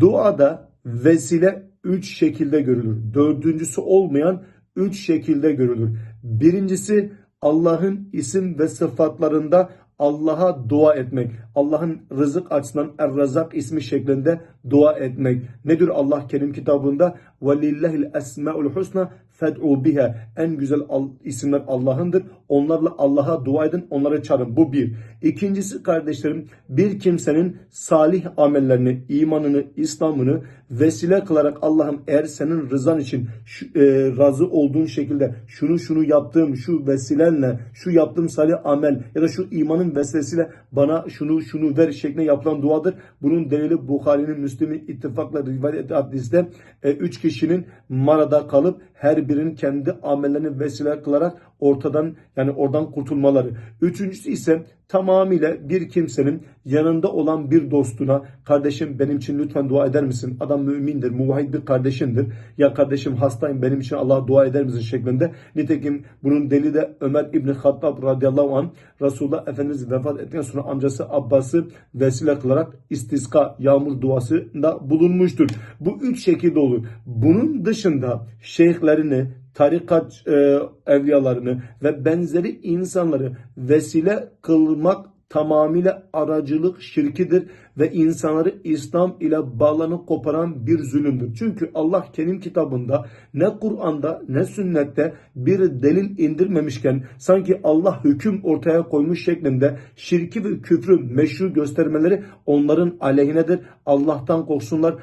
Duada vesile üç şekilde görülür. Dördüncüsü olmayan üç şekilde görülür. Birincisi Allah'ın isim ve sıfatlarında Allah'a dua etmek. Allah'ın rızık açısından Er-Razak ismi şeklinde dua etmek. Nedir Allah Kerim kitabında? وَلِلَّهِ الْاَسْمَاءُ الْحُسْنَى fed'u bihe. En güzel isimler Allah'ındır. Onlarla Allah'a dua edin, onlara çağırın. Bu bir. İkincisi kardeşlerim, bir kimsenin salih amellerini, imanını, İslam'ını vesile kılarak Allah'ım eğer senin rızan için şu, e, razı olduğun şekilde şunu şunu yaptığım, şu vesilenle, şu yaptığım salih amel ya da şu imanın vesilesiyle bana şunu şunu ver şeklinde yapılan duadır. Bunun delili Bukhari'nin, Müslim'in ittifakla rivayet ettiği hadiste e, üç kişinin Mara'da kalıp her birinin kendi amellerini vesile kılarak ortadan yani oradan kurtulmaları. Üçüncüsü ise tamamıyla bir kimsenin yanında olan bir dostuna kardeşim benim için lütfen dua eder misin? Adam mümindir, muvahhid bir kardeşindir. Ya kardeşim hastayım benim için Allah'a dua eder misin şeklinde. Nitekim bunun delili de Ömer İbni Hattab radıyallahu anh Resulullah Efendimiz vefat ettikten sonra amcası Abbas'ı vesile kılarak istiska yağmur duasında bulunmuştur. Bu üç şekilde olur. Bunun dışında şeyhlerini, tarikat e, evliyalarını ve benzeri insanları vesile kılmak tamamıyla aracılık şirkidir ve insanları İslam ile bağlanıp koparan bir zulümdür. Çünkü Allah kendi kitabında ne Kur'an'da ne sünnette bir delil indirmemişken sanki Allah hüküm ortaya koymuş şeklinde şirki ve küfrü meşru göstermeleri onların aleyhinedir. Allah'tan korksunlar.